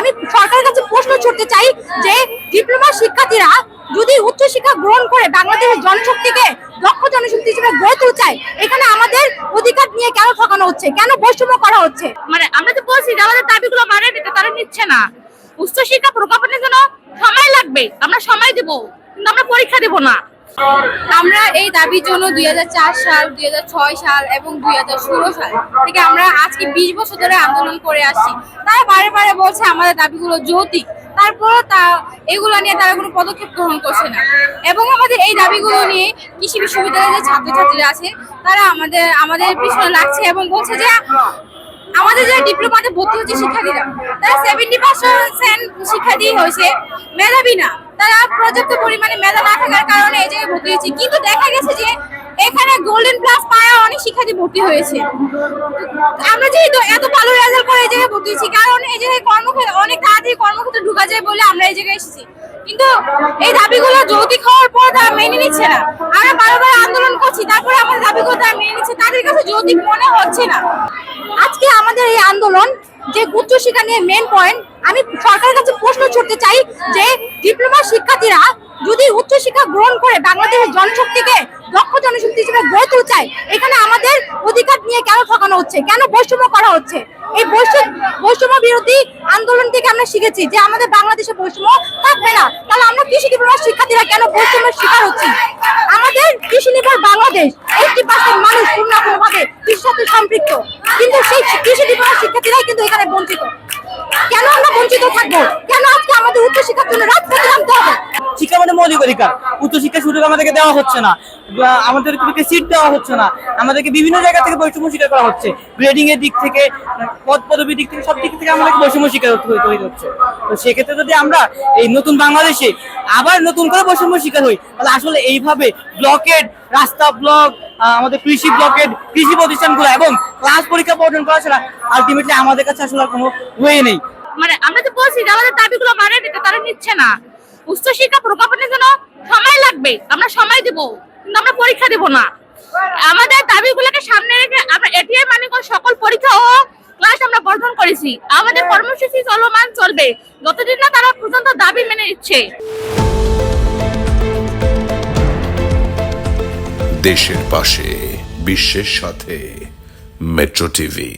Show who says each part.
Speaker 1: আমি সরকারের কাছে প্রশ্ন ছুটতে চাই যে ডিপ্লোমা শিক্ষার্থীরা যদি উচ্চশিক্ষা গ্রহণ করে বাংলাদেশের জনশক্তিকে দক্ষ জনশক্তি হিসেবে গড়ে তুলতে চায়, এখানে আমাদের অধিকার নিয়ে কেন ঠকানো হচ্ছে? কেন বৈষম্য করা হচ্ছে?
Speaker 2: মানে আমরা তো বলছি যে আমাদের দাবিগুলো মানে নিতে তারা নিচ্ছে না। উচ্চশিক্ষা প্রকল্পের জন্য সময় লাগবে। আমরা সময় দিব, কিন্তু আমরা পরীক্ষা দেব না।
Speaker 1: আমরা এই দাবির জন্য দুই হাজার চার সাল, দুই হাজার ছয় সাল এবং দুই হাজার ষোলো সাল থেকে আমরা আজকে বিশ বছর ধরে আন্দোলন করে আসছি। তারা বারে বারে বলছে আমাদের দাবিগুলো যৌতিক। তারপরও তা, এগুলো নিয়ে তারা কোনো পদক্ষেপ গ্রহণ করছে না। এবং আমাদের এই দাবিগুলো নিয়ে কৃষি বিশ্ববিদ্যালয়ের যে ছাত্রছাত্রীরা আছে, তারা আমাদের আমাদের পিছনে লাগছে এবং বলছে যে, আমাদের যে ডিপ্লোমাতে ভর্তি হচ্ছে শিক্ষার্থীরা, তারা সেভেন্টি পার্সেন্ট শিক্ষার্থী হয়েছে, মেধাবী না। তারা পর্যাপ্ত পরিমাণে মেধা না থাকার কারণে এই জায়গায় ভর্তি হয়েছে। কিন্তু দেখা গেছে যে এখানে গোল্ডেন প্লাস পাওয়া অনেক শিক্ষার্থী ভর্তি হয়েছে। আমরা যেহেতু এত ভালো রেজাল্ট করে এই জায়গায় ভর্তি হয়েছি, কারণ এই জায়গায় কর্মক্ষেত্রে অনেক তাড়াতাড়ি কর্মক্ষেত্রে ঢুকা যায় বলে আমরা এই জায়গায় এসেছি। কিন্তু এই দাবিগুলো যৌতিক হওয়ার পর তারা মেনে নিচ্ছে না। আমরা বারবার আন্দোলন করছি, তারপরে আমাদের দাবিগুলো তারা মেনে নিচ্ছে। তাদের কাছে যৌতিক মনে হচ্ছে না। আজকে আমাদের এই আন্দোলন যে উচ্চশিক্ষা নিয়ে মেন পয়েন্ট আমি সরকারের কাছে প্রশ্ন ছুটতে চাই যে ডিপ্লোমা শিক্ষার্থীরা যদি উচ্চশিক্ষা গ্রহণ করে বাংলাদেশের জনশক্তিকে দক্ষ জনশক্তি হিসেবে গড়ে তুলতে চায়, এখানে আমাদের অধিকার নিয়ে কেন ঠকানো হচ্ছে? কেন বৈষম্য করা হচ্ছে? এই বৈষম্য বৈষম্য বিরোধী আন্দোলন থেকে আমরা শিখেছি যে আমাদের বাংলাদেশে বৈষম্য থাকবে না। তাহলে আমরা কৃষি ডিপ্লোমা শিক্ষার্থীরা কেন বৈষম্যের শিকার হচ্ছি? আমাদের কৃষি নির্ভর বাংলাদেশ এইটি পার্সেন্ট মানুষ কোনো না কোনোভাবে কৃষির সাথে সম্পৃক্ত। কিন্তু সেই কৃষি ডিপ্লোমা বঞ্চিত। কেন আমরা বঞ্চিত থাকব? কেন আজকে আমাদের উচ্চশিক্ষার জন্য রাজপথে নামতে হবে?
Speaker 3: শিক্ষা মানে মৌলিক অধিকার। উচ্চশিক্ষার সুযোগ আমাদেরকে দেওয়া হচ্ছে না। আমাদেরকে সিট দেওয়া হচ্ছে না। আমাদেরকে বিভিন্ন জায়গা থেকে বৈষম্য শিকার করা হচ্ছে। গ্রেডিং এর দিক থেকে, পদ পদবীর দিক থেকে, সব দিক থেকে আমাদেরকে বৈষম্য হতে হতে হচ্ছে। তো সেক্ষেত্রে যদি আমরা এই নতুন বাংলাদেশে আবার নতুন করে বৈষম্য শিকার হই, তাহলে আসলে এইভাবে ব্লকেড রাস্তা ব্লক আমাদের কৃষি ব্লকেড কৃষি প্রতিষ্ঠানগুলো এবং ক্লাস পরীক্ষা বর্জন করা ছাড়া আলটিমেটলি আমাদের কাছে আসলে কোনো ওয়ে নেই।
Speaker 2: মানে আমরা তো বলছি যে আমাদের দাবিগুলো মানে তারা নিচ্ছে না। উচ্চশিক্ষা প্রকল্পের জন্য সময় লাগবে। আমরা সময় দিব কিন্তু আমরা পরীক্ষা দেব না। আমাদের দাবিগুলোকে সামনে রেখে আমরা এটিএম মানিকগঞ্জ সকল পরীক্ষা ও ক্লাস আমরা বর্ধন করেছি। আমাদের কর্মসূচি চলমান চলবে। যতদিন না তারা পর্যন্ত দাবি মেনে নিচ্ছে।
Speaker 4: দেশের পাশে বিশ্বের সাথে মেট্রো টিভি।